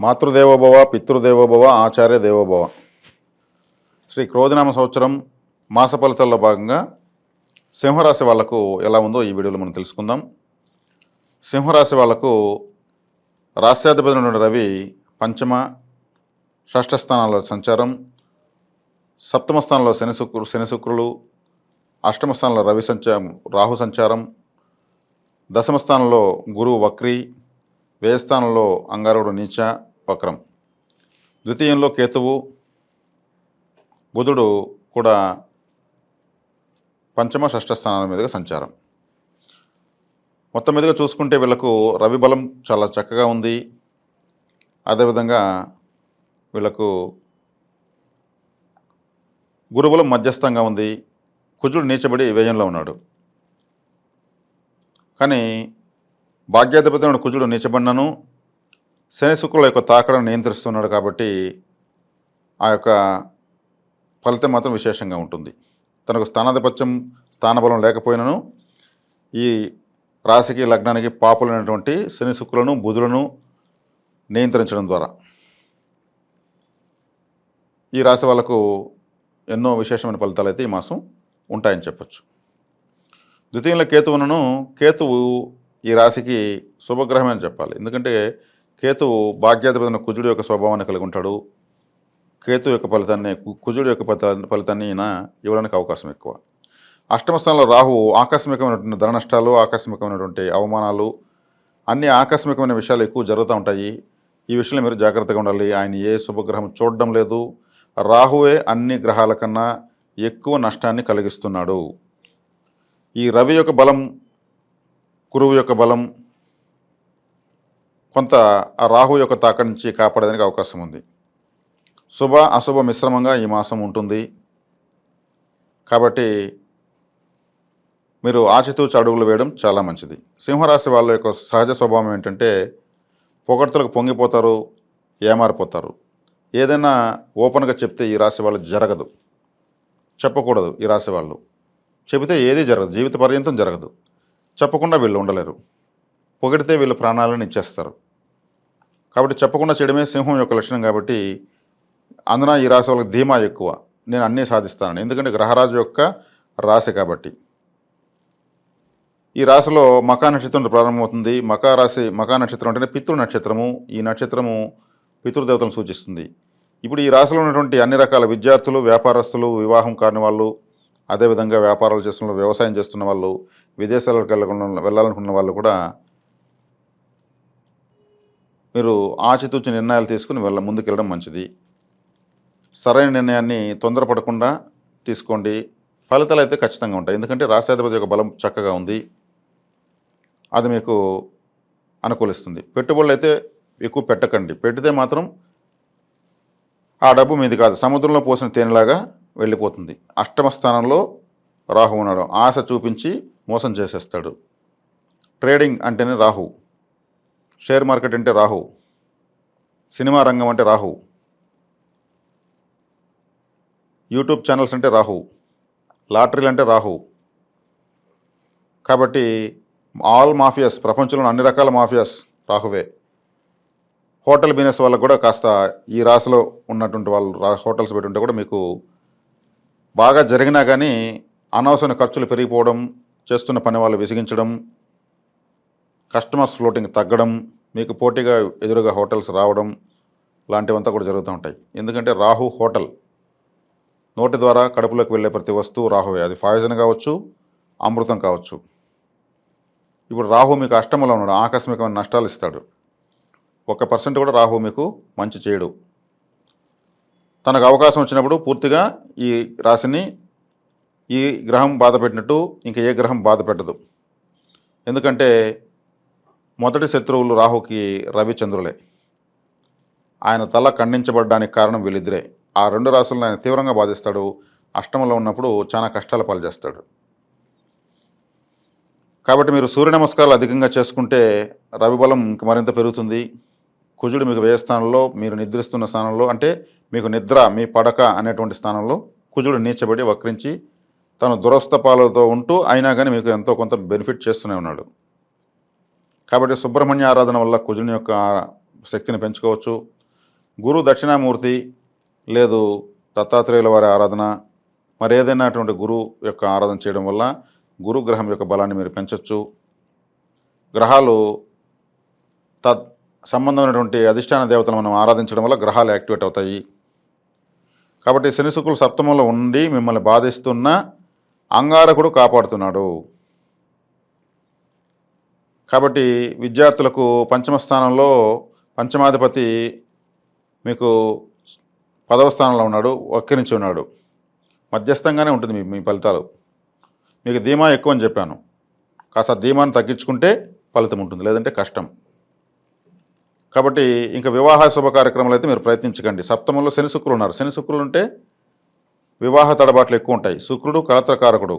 మాతృదేవోభవ పితృదేవోభవ ఆచార్య దేవోభవ. శ్రీ క్రోధనామ సంవత్సరం మాస ఫలితాల్లో భాగంగా సింహరాశి వాళ్ళకు ఎలా ఉందో ఈ వీడియోలో మనం తెలుసుకుందాం. సింహరాశి వాళ్ళకు రాష్ట్రాధిపతి నుండి రవి పంచమ షష్ఠ స్థానాల్లో సంచారం సప్తమ స్థానంలో శని శుక్రు శని శుక్రులు అష్టమ స్థానంలో రవి సంచారం రాహు సంచారం దశమ స్థానంలో గురువు వక్రి వ్యయ స్థానంలో అంగారుడు నీచ వక్రం. ద్వితీయంలో కేతువు బుధుడు కూడా పంచమ షష్ఠ స్థానాల మీదుగా సంచారం. మొత్తం మీదుగా చూసుకుంటే వీళ్ళకు రవి బలం చాలా చక్కగా ఉంది. అదేవిధంగా వీళ్ళకు గురుబలం మధ్యస్థంగా ఉంది. కుజుడు నీచబడి వ్యయంలో ఉన్నాడు. కానీ భాగ్యాధిపతి కుజుడు నీచబడినను శని శుక్రుల యొక్క తాకడం నియంత్రిస్తున్నాడు కాబట్టి ఆ యొక్క ఫలితం మాత్రం విశేషంగా ఉంటుంది. తనకు స్థానాధిపత్యం స్థానబలం లేకపోయినను ఈ రాశికి లగ్నానికి పాపులైనటువంటి శని శుక్రులను బుధులను నియంత్రించడం ద్వారా. ఈ రాశి వాళ్ళకు ఎన్నో విశేషమైన ఫలితాలు అయితే ఈ మాసం ఉంటాయని చెప్పచ్చు. ద్వితీయంలో కేతువును కేతువు ఈ రాశికి శుభగ్రహమే అని చెప్పాలి. ఎందుకంటే కేతువు భాగ్యాధిపతిన కుజుడు యొక్క స్వభావాన్ని కలిగి ఉంటాడు. కేతు యొక్క ఫలితాన్ని కుజుడు యొక్క ఫలితాన్ని ఫలితాన్ని ఈయన ఇవ్వడానికి అవకాశం ఎక్కువ. అష్టమ స్థానంలో రాహు ఆకస్మికమైనటువంటి ధన నష్టాలు ఆకస్మికమైనటువంటి అవమానాలు అన్ని ఆకస్మికమైన విషయాలు ఎక్కువ జరుగుతూ ఉంటాయి. ఈ విషయంలో మీరు జాగ్రత్తగా ఉండాలి. ఆయన ఏ శుభగ్రహం చూడడం లేదు. రాహువే అన్ని గ్రహాల కన్నా ఎక్కువ నష్టాన్ని కలిగిస్తున్నాడు. ఈ రవి యొక్క బలం గురువు యొక్క బలం కొంత ఆ రాహు యొక్క తాక నుంచి కాపాడడానికి అవకాశం ఉంది. శుభ అశుభ మిశ్రమంగా ఈ మాసం ఉంటుంది. కాబట్టి మీరు ఆచితూచి అడుగులు వేయడం చాలా మంచిది. సింహరాశి వాళ్ళ యొక్క సహజ స్వభావం ఏంటంటే పొగడ్తలకు పొంగిపోతారు ఏమారిపోతారు. ఏదైనా ఓపెన్గా చెప్తే ఈ రాశి వాళ్ళు జరగదు. చెప్పకూడదు ఈ రాశి వాళ్ళు. చెబితే ఏది జరగదు. జీవిత పర్యంతం జరగదు. చెప్పకుండా వీళ్ళు ఉండలేరు. పొగిడితే వీళ్ళు ప్రాణాలను ఇచ్చేస్తారు. కాబట్టి చెప్పకుండా చేయడమే సింహం యొక్క లక్షణం కాబట్టి అందున ఈ రాశి వాళ్ళకి ధీమా ఎక్కువ. నేను అన్నీ సాధిస్తానని. ఎందుకంటే గ్రహరాజు యొక్క రాశి కాబట్టి. ఈ రాశిలో మకా నక్షత్రం ప్రారంభమవుతుంది. మకా రాశి మకా నక్షత్రం అంటేనే పితృ నక్షత్రము. ఈ నక్షత్రము పితృదేవతలను సూచిస్తుంది. ఇప్పుడు ఈ రాశిలో ఉన్నటువంటి అన్ని రకాల విద్యార్థులు వ్యాపారస్తులు వివాహం కాని వాళ్ళు అదేవిధంగా వ్యాపారాలు చేస్తున్న వ్యవసాయం చేస్తున్న వాళ్ళు విదేశాలకు వెళ్ళకుండా వెళ్ళాలనుకున్న వాళ్ళు కూడా మీరు ఆచితూచి నిర్ణయాలు తీసుకుని వెళ్ళ ముందుకెళ్ళడం మంచిది. సరైన నిర్ణయాన్ని తొందరపడకుండా తీసుకోండి. ఫలితాలు అయితే ఖచ్చితంగా ఉంటాయి. ఎందుకంటే రాష్ట్రాధిపతి యొక్క బలం చక్కగా ఉంది. అది మీకు అనుకూలిస్తుంది. పెట్టుబడులు అయితే ఎక్కువ పెట్టకండి. పెడితే మాత్రం ఆ డబ్బు మీది కాదు. సముద్రంలో పోసిన తేనెలాగా వెళ్ళిపోతుంది. అష్టమ స్థానంలో రాహు ఉన్నాడు. ఆశ చూపించి మోసం చేసేస్తాడు. ట్రేడింగ్ అంటేనే రాహు. షేర్ మార్కెట్ అంటే రాహు. సినిమా రంగం అంటే రాహు. యూట్యూబ్ ఛానల్స్ అంటే రాహు. లాటరీలు అంటే రాహు. కాబట్టి ఆల్ మాఫియాస్ ప్రపంచంలో అన్ని రకాల మాఫియాస్ రాహువే. హోటల్ బిజినెస్ వాళ్ళకు కూడా కాస్త ఈ రాశిలో ఉన్నటువంటి వాళ్ళు హోటల్స్ పెట్టుంటే కూడా మీకు బాగా జరిగినా కానీ అనవసర ఖర్చులు పెరిగిపోవడం చేస్తున్న పని వాళ్ళు విసిగించడం కస్టమర్స్ ఫ్లోటింగ్ తగ్గడం మీకు పోటీగా ఎదురుగా హోటల్స్ రావడం లాంటివంతా కూడా జరుగుతూ ఉంటాయి. ఎందుకంటే రాహు హోటల్ నోటి ద్వారా కడుపులోకి వెళ్ళే ప్రతి వస్తువు రాహువే. అది పాయిజన్ కావచ్చు అమృతం కావచ్చు. ఇప్పుడు రాహు మీకు అష్టమంలో ఉన్నాడు. ఆకస్మికమైన నష్టాలు ఇస్తాడు. ఒక పర్సెంట్ కూడా రాహు మీకు మంచి చేయడు తనకు అవకాశం వచ్చినప్పుడు పూర్తిగా ఈ రాశిని ఈ గ్రహం బాధ పెట్టినట్టు ఇంకా ఏ గ్రహం బాధ పెట్టదు. ఎందుకంటే మొదటి శత్రువులు రాహుకి రవిచంద్రులే ఆయన తల ఖండించబడడానికి కారణం వీళ్ళిద్దరే. ఆ రెండు రాశులను ఆయన తీవ్రంగా బాధిస్తాడు. అష్టమంలో ఉన్నప్పుడు చాలా కష్టాల పాలు చేస్తాడు. కాబట్టి మీరు సూర్య నమస్కారాలు అధికంగా చేసుకుంటే రవి బలం ఇంక మరింత పెరుగుతుంది. కుజుడు మీకు వ్యయ స్థానంలో మీరు నిద్రిస్తున్న స్థానంలో అంటే మీకు నిద్ర మీ పడక అనేటువంటి స్థానంలో కుజుడు నీచబడి వక్రించి తను దురస్థ పాలతో ఉంటూ అయినా కానీ మీకు ఎంతో కొంత బెనిఫిట్ చేస్తూనే ఉన్నాడు. కాబట్టి సుబ్రహ్మణ్య ఆరాధన వల్ల కుజుని యొక్క శక్తిని పెంచుకోవచ్చు. గురు దక్షిణామూర్తి లేదు దత్తాత్రేయుల వారి ఆరాధన మరి ఏదైనా అటువంటి గురువు యొక్క ఆరాధన చేయడం వల్ల గురు గ్రహం యొక్క బలాన్ని మీరు పెంచవచ్చు గ్రహాలు తత్ సంబంధమైనటువంటి అధిష్టాన దేవతలను మనం ఆరాధించడం వల్ల గ్రహాలు యాక్టివేట్ అవుతాయి. కాబట్టి శని శుక్రులు సప్తమంలో ఉండి మిమ్మల్ని బాధిస్తున్న అంగారకుడు కాపాడుతున్నాడు. కాబట్టి విద్యార్థులకు పంచమ స్థానంలో పంచమాధిపతి మీకు పదవ స్థానంలో ఉన్నాడు వక్రించి ఉన్నాడు. మధ్యస్థంగానే ఉంటుంది మీ మీ ఫలితాలు. మీకు ధీమా ఎక్కువ అని చెప్పాను. కాస్త ధీమాను తగ్గించుకుంటే ఫలితం ఉంటుంది లేదంటే కష్టం. కాబట్టి ఇంకా వివాహ శుభ కార్యక్రమాలు అయితే మీరు ప్రయత్నించకండి. సప్తమంలో శని శుక్రులు ఉన్నారు. శని శుక్రులు ఉంటే వివాహ తడబాట్లు ఎక్కువ ఉంటాయి. శుక్రుడు కలత్రకారకుడు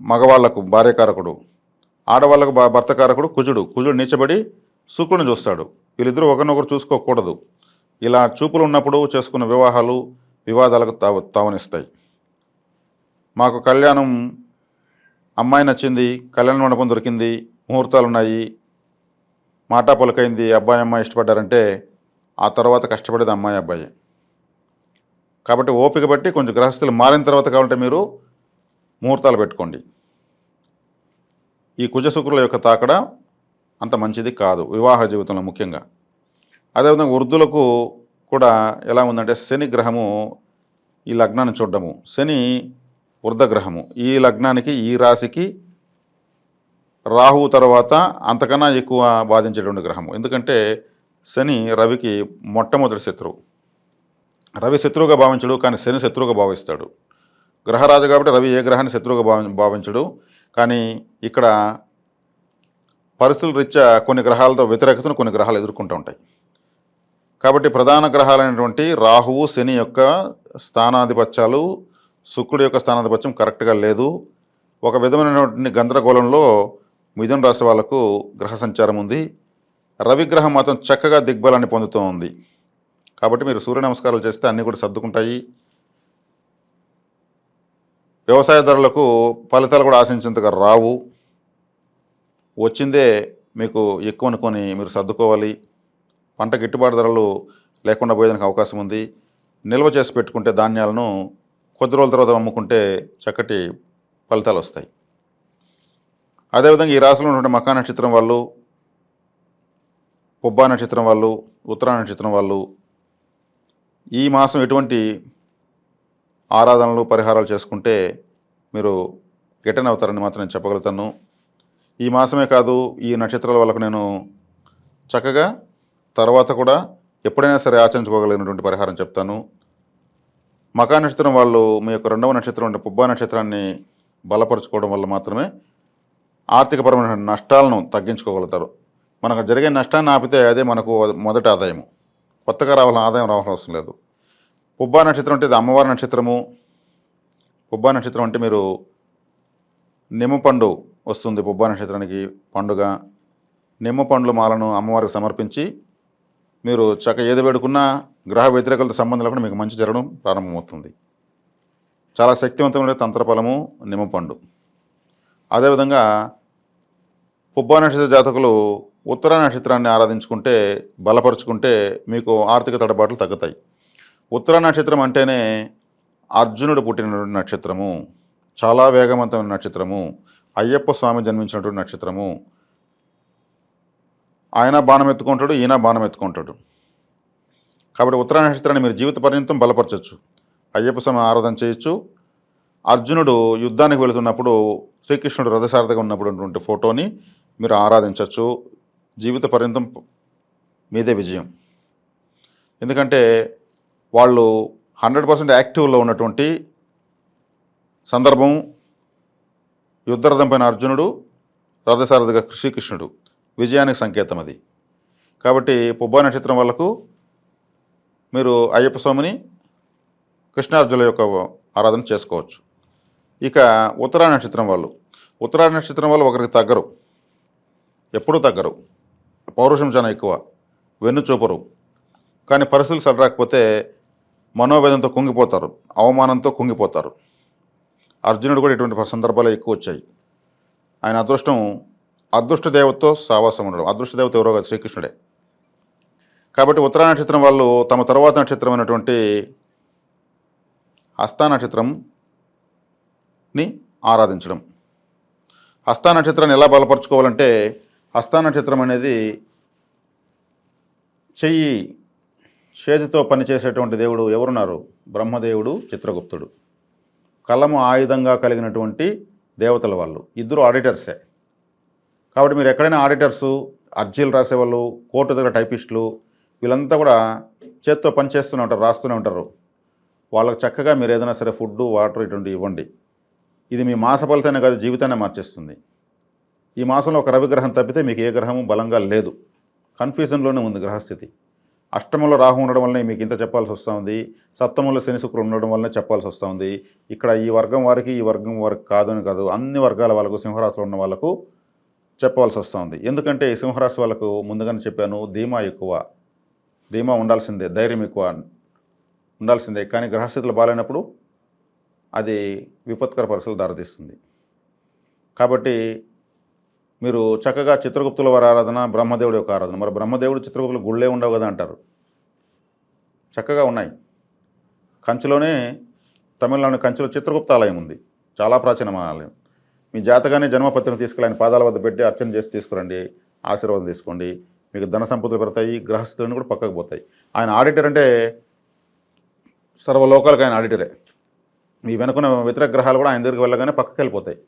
మగవాళ్ళకు భార్యకారకుడు ఆడవాళ్ళకు భర్తకారకుడు కుజుడు. కుజుడు నీచబడి శుక్రుని చూస్తాడు. వీళ్ళిద్దరూ ఒకరినొకరు చూసుకోకూడదు. ఇలా చూపులు ఉన్నప్పుడు చేసుకున్న వివాహాలు వివాదాలకు తావ తావనిస్తాయి. మాకు కళ్యాణం అమ్మాయి నచ్చింది కళ్యాణ మండపం దొరికింది ముహూర్తాలు ఉన్నాయి మాటా పొలకైంది అబ్బాయి అమ్మాయి ఇష్టపడ్డారంటే ఆ తర్వాత కష్టపడేది అమ్మాయి అబ్బాయి. కాబట్టి ఓపిక బట్టి కొంచెం గ్రహస్థులు మారిన తర్వాత కావాలంటే మీరు ముహూర్తాలు పెట్టుకోండి. ఈ కుజ శుక్రుల యొక్క తాకడ అంత మంచిది కాదు వివాహ జీవితంలో ముఖ్యంగా. అదేవిధంగా వృద్ధులకు కూడా ఎలా ఉందంటే శని గ్రహము ఈ లగ్నాన్ని చూడడము శని వృద్ధగ్రహము ఈ లగ్నానికి ఈ రాశికి రాహువు తర్వాత అంతకన్నా ఎక్కువ బాధించేటువంటి గ్రహము. ఎందుకంటే శని రవికి మొట్టమొదటి శత్రువు. రవి శత్రువుగా భావించడు కానీ శని శత్రువుగా భావిస్తాడు. గ్రహరాజు కాబట్టి రవి ఏ గ్రహాన్ని శత్రువుగా భావి భావించడు. కానీ ఇక్కడ పరిస్థితుల రీత్యా కొన్ని గ్రహాలతో వ్యతిరేకతను కొన్ని గ్రహాలు ఎదుర్కొంటూ ఉంటాయి. కాబట్టి ప్రధాన గ్రహాలైనటువంటి రాహువు శని యొక్క స్థానాధిపత్యాలు శుక్రుడి యొక్క స్థానాధిపత్యం కరెక్ట్గా లేదు. ఒక విధమైనటువంటి గందరగోళంలో మిథున రాశి వాళ్ళకు గ్రహ సంచారం ఉంది. రవిగ్రహం మాత్రం చక్కగా దిగ్బలాన్ని పొందుతూ ఉంది. కాబట్టి మీరు సూర్య నమస్కారాలు చేస్తే అన్నీ కూడా సర్దుకుంటాయి. వ్యవసాయదారులకు ఫలితాలు కూడా ఆశించేంతగా రావు. వచ్చిందే మీకు ఎక్కువ అనుకొని మీరు సర్దుకోవాలి. పంట గిట్టుబాటు ధరలు లేకుండా పోయేదానికి అవకాశం ఉంది. నిల్వ చేసి పెట్టుకుంటే ధాన్యాలను కొద్ది రోజుల తర్వాత అమ్ముకుంటే చక్కటి ఫలితాలు వస్తాయి. అదేవిధంగా ఈ రాశిలో ఉన్నటువంటి మకా నక్షత్రం వాళ్ళు పుబ్బా నక్షత్రం వాళ్ళు ఉత్తరా నక్షత్రం వాళ్ళు ఈ మాసం ఎటువంటి ఆరాధనలు పరిహారాలు చేసుకుంటే మీరు గెటన్ అవుతారని మాత్రం నేను చెప్పగలుగుతాను. ఈ మాసమే కాదు ఈ నక్షత్రాల వాళ్ళకు నేను చక్కగా తర్వాత కూడా ఎప్పుడైనా సరే ఆచరించుకోగలిగినటువంటి పరిహారం చెప్తాను. మకా నక్షత్రం వాళ్ళు మీ యొక్క రెండవ నక్షత్రం అంటే పుబ్బా నక్షత్రాన్ని బలపరుచుకోవడం వల్ల మాత్రమే ఆర్థికపరమైన నష్టాలను తగ్గించుకోగలుగుతారు. మనకు జరిగే నష్టాన్ని ఆపితే అదే మనకు మొదటి ఆదాయము. కొత్తగా రావాలని ఆదాయం రావాల్సిన అవసరం లేదు. పుబ్బా నక్షత్రం అంటే ఇది అమ్మవారి నక్షత్రము. పుబ్బా నక్షత్రం అంటే మీరు నిమ్మ పండు వస్తుంది పుబ్బా నక్షత్రానికి పండుగ. నిమ్మ పండ్ల మాలను అమ్మవారికి సమర్పించి మీరు చక్క ఏది పెడుకున్నా గ్రహ వ్యతిరేకలతో సంబంధం లేకుండా మీకు మంచి జరగడం ప్రారంభమవుతుంది. చాలా శక్తివంతమైన తంత్రఫలము నిమ్మపండు అదేవిధంగా పుబ్బా నక్షత్ర జాతకులు ఉత్తర నక్షత్రాన్ని ఆరాధించుకుంటే బలపరుచుకుంటే మీకు ఆర్థిక తడబాట్లు తగ్గుతాయి. ఉత్తర నక్షత్రం అంటేనే అర్జునుడు పుట్టినటువంటి నక్షత్రము చాలా వేగవంతమైన నక్షత్రము అయ్యప్ప స్వామి జన్మించినటువంటి నక్షత్రము. ఆయన బాణం ఎత్తుకుంటాడు ఈయన బాణం ఎత్తుకుంటాడు. కాబట్టి ఉత్తర నక్షత్రాన్ని మీరు జీవిత పర్యంతం బలపరచవచ్చు అయ్యప్ప స్వామి ఆరాధన చేయొచ్చు అర్జునుడు యుద్ధానికి వెళుతున్నప్పుడు శ్రీకృష్ణుడు రథసారథిగా ఉన్నప్పుడు ఉన్నటువంటి ఫోటోని మీరు ఆరాధించవచ్చు. జీవిత పర్యంతం మీదే విజయం. ఎందుకంటే వాళ్ళు హండ్రెడ్ పర్సెంట్ యాక్టివ్లో ఉన్నటువంటి సందర్భం యుద్ధరథం పైన అర్జునుడు రథసారథిగా శ్రీకృష్ణుడు. విజయానికి సంకేతం అది. కాబట్టి పుబ్బా నక్షత్రం వాళ్ళకు మీరు అయ్యప్ప స్వామిని కృష్ణార్జుల యొక్క ఆరాధన చేసుకోవచ్చు. ఇక ఉత్తరా నక్షత్రం వాళ్ళు. ఉత్తరా నక్షత్రం వాళ్ళు ఒకరికి తగ్గరు. ఎప్పుడూ తగ్గరు. పౌరుషం చాలా ఎక్కువ. వెన్ను చూపరు. కానీ పరిస్థితులు సరిరాకపోతే మనోవేదంతో కుంగిపోతారు. అవమానంతో కుంగిపోతారు. అర్జునుడు కూడా ఇటువంటి సందర్భాలు ఎక్కువ వచ్చాయి. ఆయన అదృష్టం అదృష్ట దేవతతో సావాసం ఉండడం. అదృష్ట దేవత ఎవరో కాదు శ్రీకృష్ణుడే. కాబట్టి ఉత్తరా నక్షత్రం వాళ్ళు తమ తర్వాత నక్షత్రమైనటువంటి హస్తా ని ఆరాధించడం. హస్త నక్షత్రాన్ని ఎలా బలపరుచుకోవాలంటే హస్త నక్షత్రం అనేది చెయ్యి చేతితో పనిచేసేటువంటి దేవుడు ఎవరున్నారు? బ్రహ్మదేవుడు చిత్రగుప్తుడు. కలము ఆయుధంగా కలిగినటువంటి దేవతల వాళ్ళు. ఇద్దరు ఆడిటర్సే. కాబట్టి మీరు ఎక్కడైనా ఆడిటర్సు అర్జీలు రాసేవాళ్ళు కోర్టు దగ్గర టైపిస్టులు వీళ్ళంతా కూడా చేత్తో పనిచేస్తూనే ఉంటారు రాస్తూనే ఉంటారు. వాళ్ళకి చక్కగా మీరు ఏదైనా సరే ఫుడ్ వాటర్ ఇటువంటి ఇవ్వండి. ఇది మీ మాస ఫలితాన్ని కాదు జీవితాన్ని మార్చేస్తుంది. ఈ మాసంలో ఒక రవిగ్రహం తప్పితే మీకు ఏ గ్రహము బలంగా లేదు. కన్ఫ్యూజన్లోనే ఉంది గ్రహస్థితి. అష్టమంలో రాహు ఉండడం వల్లనే మీకు ఇంత చెప్పాల్సి వస్తుంది సప్తమంలో శని శుక్రుడు ఉండడం వల్లనే చెప్పాల్సి వస్తుంది ఇక్కడ ఈ వర్గం వారికి ఈ వర్గం వారికి కాదని కాదు. అన్ని వర్గాల వాళ్ళకు సింహరాశిలో ఉన్న వాళ్ళకు చెప్పవలసి వస్తుంది ఎందుకంటే ఈ సింహరాశి వాళ్ళకు ముందుగానే చెప్పాను ధీమా ఎక్కువ. ధీమా ఉండాల్సిందే ధైర్యం ఎక్కువ. ఉండాల్సిందే. కానీ గ్రహస్థితులు బాగాలేనప్పుడు అది విపత్కర పరిస్థితులు దారితీస్తుంది. కాబట్టి మీరు చక్కగా చిత్రగుప్తుల వారి ఆరాధన బ్రహ్మదేవుడి యొక్క ఆరాధన. మరి బ్రహ్మదేవుడు చిత్రగుప్తులు గుళ్ళే ఉండవు కదా అంటారు. చక్కగా ఉన్నాయి. కంచిలోనే తమిళనాడు కంచిలో చిత్రగుప్త ఆలయం ఉంది. చాలా ప్రాచీనమైన ఆలయం. మీ జాతకాన్ని జన్మపత్రిని తీసుకెళ్ళి ఆయన పాదాల వద్ద పెట్టి అర్చన చేసి తీసుకురండి. ఆశీర్వాదం తీసుకోండి. మీకు ధన సంపదలు పెడతాయి గ్రహస్థులను కూడా పక్కకు పోతాయి. ఆయన ఆడిటర్ అంటే సర్వలోకాలకు ఆయన ఆడిటరే. మీ వెనుకున్న వ్యతిరేక గ్రహాలు కూడా ఆయన దగ్గరికి వెళ్ళగానే పక్కకి వెళ్ళిపోతాయి.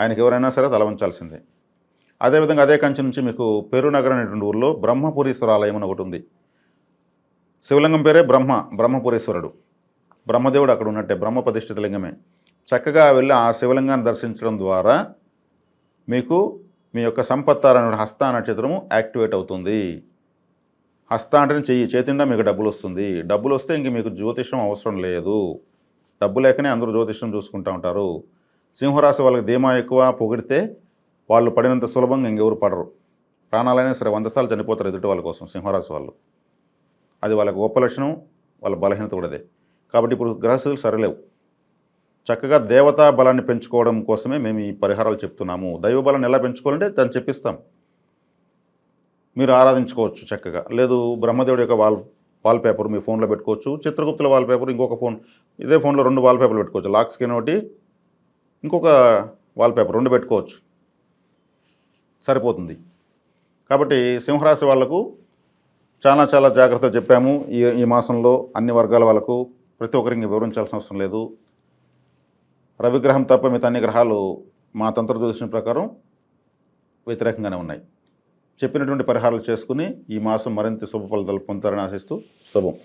ఆయనకి ఎవరైనా సరే తల ఉంచాల్సిందే అదేవిధంగా అదే కంచి నుంచి మీకు పెరునగర్ అనేటువంటి ఊర్లో బ్రహ్మపురీశ్వర ఆలయం అని ఒకటి ఉంది. శివలింగం పేరే బ్రహ్మ బ్రహ్మపురీశ్వరుడు. బ్రహ్మదేవుడు అక్కడ ఉన్నట్టే బ్రహ్మ ప్రతిష్ఠిత లింగమే. చక్కగా వెళ్ళి ఆ శివలింగాన్ని దర్శించడం ద్వారా మీకు మీ యొక్క సంపత్తార హస్త నక్షత్రము యాక్టివేట్ అవుతుంది. హస్త అంటే చెయ్యి చేతిండా మీకు డబ్బులు వస్తుంది. డబ్బులు వస్తే ఇంక మీకు జ్యోతిషం అవసరం లేదు. డబ్బు లేకనే అందరూ జ్యోతిష్యం చూసుకుంటూ ఉంటారు. సింహరాశి వాళ్ళకి ధీమా ఎక్కువ పొగిడితే వాళ్ళు పడినంత సులభంగా ఇంకెవరు పడరు. ప్రాణాలైనా సరే వంద సార్లు చనిపోతారు ఎదుటి వాళ్ళ కోసం సింహరాశి వాళ్ళు. అది వాళ్ళకి గొప్ప లక్షణం వాళ్ళ బలహీనత కూడా కాబట్టి ఇప్పుడు గ్రహస్థితులు సరిలేవు. చక్కగా దేవతా బలాన్ని పెంచుకోవడం కోసమే మేము ఈ పరిహారాలు చెప్తున్నాము. దైవ బలాన్ని ఎలా పెంచుకోవాలంటే దాన్ని చెప్పిస్తాం. మీరు ఆరాధించుకోవచ్చు చక్కగా. లేదు బ్రహ్మదేవుడి యొక్క వాల్ వాల్ పేపర్ మీ ఫోన్లో పెట్టుకోవచ్చు. చిత్రగుప్తుల వాల్ పేపర్ ఇంకొక ఫోన్ ఇదే ఫోన్లో రెండు వాల్పేపర్లు పెట్టుకోవచ్చు. లాక్ స్క్రీన్ ఒకటి ఇంకొక వాల్ పేపర్ రెండు పెట్టుకోవచ్చు. సరిపోతుంది. కాబట్టి సింహరాశి వాళ్ళకు చాలా చాలా జాగ్రత్తగా చెప్పాము. ఈ ఈ మాసంలో అన్ని వర్గాల వాళ్ళకు ప్రతి ఒక్కరికి వివరించాల్సిన అవసరం లేదు. రవిగ్రహం తప్ప మిగతా అన్ని గ్రహాలు మా తంత్ర జ్యోతిషం ప్రకారం వ్యతిరేకంగానే ఉన్నాయి. చెప్పినటువంటి పరిహారాలు చేసుకుని ఈ మాసం మరింత శుభ ఫలితాలు పొందుతారని ఆశిస్తూ శుభం.